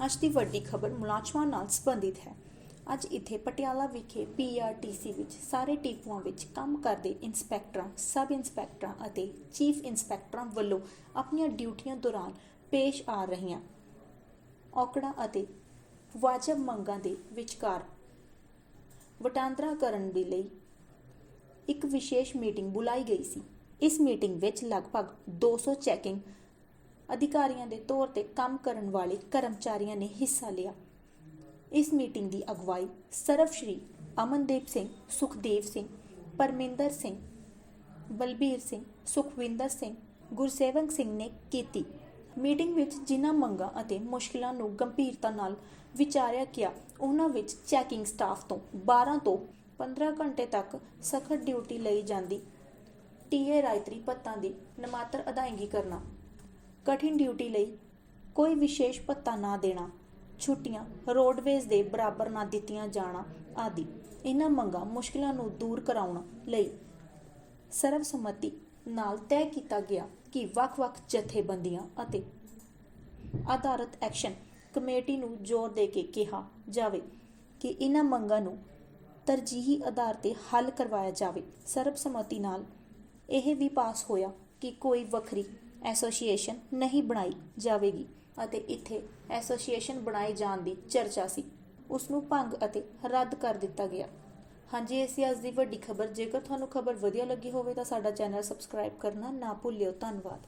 ਅੱਜ ਦੀ ਵੱਡੀ ਖਬਰ ਮੁਲਾਜ਼ਮਾਂ ਨਾਲ ਸੰਬੰਧਿਤ ਹੈ। ਅੱਜ ਇੱਥੇ ਪਟਿਆਲਾ ਵਿਖੇ ਪੀਆਰਟੀਸੀ ਵਿੱਚ ਸਾਰੇ ਟੀਪੂਆਂ ਵਿੱਚ ਕੰਮ ਕਰਦੇ ਇੰਸਪੈਕਟਰਾਂ ਸਬ ਇੰਸਪੈਕਟਰਾਂ ਅਤੇ ਚੀਫ ਇੰਸਪੈਕਟਰਾਂ ਵੱਲੋਂ ਆਪਣੀਆਂ ਡਿਊਟੀਆਂ ਦੌਰਾਨ ਪੇਸ਼ ਆ ਰਹੀਆਂ ਔਕੜਾਂ ਅਤੇ ਵਾਜਬ ਮੰਗਾਂ ਦੇ ਵਿਚਕਾਰ ਵਟਾਂਦਰਾ ਕਰਨ ਦੇ ਲਈ ਇੱਕ ਵਿਸ਼ੇਸ਼ ਮੀਟਿੰਗ ਬੁਲਾਈ ਗਈ ਸੀ। ਇਸ ਮੀਟਿੰਗ ਵਿੱਚ ਲਗਭਗ 200 ਚੈਕਿੰਗ ਅਧਿਕਾਰੀਆਂ ਦੇ ਤੌਰ ਤੇ ਕੰਮ ਕਰਨ ਵਾਲੇ ਕਰਮਚਾਰੀਆਂ ਨੇ ਹਿੱਸਾ ਲਿਆ। ਇਸ ਮੀਟਿੰਗ ਦੀ ਅਗਵਾਈ ਸਰਵਸ਼੍ਰੀ ਅਮਨਦੀਪ ਸਿੰਘ, ਸੁਖਦੇਵ ਸਿੰਘ, ਪਰਮਿੰਦਰ ਸਿੰਘ, ਬਲਬੀਰ ਸਿੰਘ, ਸੁਖਵਿੰਦਰ ਸਿੰਘ, ਗੁਰਸੇਵਕ ਸਿੰਘ ਨੇ ਕੀਤੀ। ਮੀਟਿੰਗ ਵਿੱਚ ਜਿਨ੍ਹਾਂ ਮੰਗਾਂ ਅਤੇ ਮੁਸ਼ਕਲਾਂ ਨੂੰ ਗੰਭੀਰਤਾ ਨਾਲ ਵਿਚਾਰਿਆ ਗਿਆ, ਉਹਨਾਂ ਵਿੱਚ ਚੈਕਿੰਗ ਸਟਾਫ ਤੋਂ 12 ਤੋਂ 15 ਘੰਟੇ ਤੱਕ ਸਖਤ ਡਿਊਟੀ ਲਈ ਜਾਂਦੀ। ਟੀਏ ਰਾਇਤਰੀ ਭੱਤਾਂ ਦੀ ਨਮਾਤਰ ਅਦਾਇਗੀ ਕਰਨਾ। ਕਠਿਨ ਡਿਊਟੀ ਲਈ ਕੋਈ ਵਿਸ਼ੇਸ਼ ਭੱਤਾ ਨਾ ਦੇਣਾ, ਛੁੱਟੀਆਂ, ਰੋਡਵੇਜ਼ ਦੇ ਬਰਾਬਰ ਨਾ ਦਿੱਤੀਆਂ ਜਾਣਾ ਆਦਿ। ਇਹਨਾਂ ਮੰਗਾਂ ਮੁਸ਼ਕਲਾਂ ਨੂੰ ਦੂਰ ਕਰਾਉਣ ਲਈ ਸਰਵਸੰਮਤੀ ਨਾਲ ਤੈਅ ਕੀਤਾ ਗਿਆ ਕਿ ਵੱਖ-ਵੱਖ ਜਥੇਬੰਦੀਆਂ ਅਤੇ ਆਧਾਰਤ ਐਕਸ਼ਨ ਕਮੇਟੀ ਨੂੰ ਜ਼ੋਰ ਦੇ ਕੇ ਕਿਹਾ ਜਾਵੇ ਕਿ ਇਹਨਾਂ ਮੰਗਾਂ ਨੂੰ ਤਰਜੀਹੀ ਆਧਾਰ ਤੇ ਹੱਲ ਕਰਵਾਇਆ ਜਾਵੇ। ਸਰਬਸੰਮਤੀ ਨਾਲ ਇਹ ਵੀ ਪਾਸ ਹੋਇਆ ਕਿ ਕੋਈ ਵੱਖਰੀ ਐਸੋਸੀਏਸ਼ਨ ਨਹੀਂ ਬਣਾਈ ਜਾਵੇਗੀ ਅਤੇ ਇੱਥੇ ਐਸੋਸੀਏਸ਼ਨ ਬਣਾਏ ਜਾਣ ਦੀ ਚਰਚਾ ਸੀ। ਉਸ ਨੂੰ ਭੰਗ ਅਤੇ ਰੱਦ ਕਰ ਦਿੱਤਾ ਗਿਆ। ਹਾਂਜੀ, ਇਹ ਸੀ ਅੱਜ ਦੀ ਵੱਡੀ ਖਬਰ। ਜੇਕਰ ਤੁਹਾਨੂੰ ਖਬਰ ਵਧੀਆ ਲੱਗੀ ਹੋਵੇ ਤਾਂ ਸਾਡਾ ਚੈਨਲ ਸਬਸਕ੍ਰਾਈਬ ਕਰਨਾ ਨਾ ਭੁੱਲਿਓ। ਧੰਨਵਾਦ।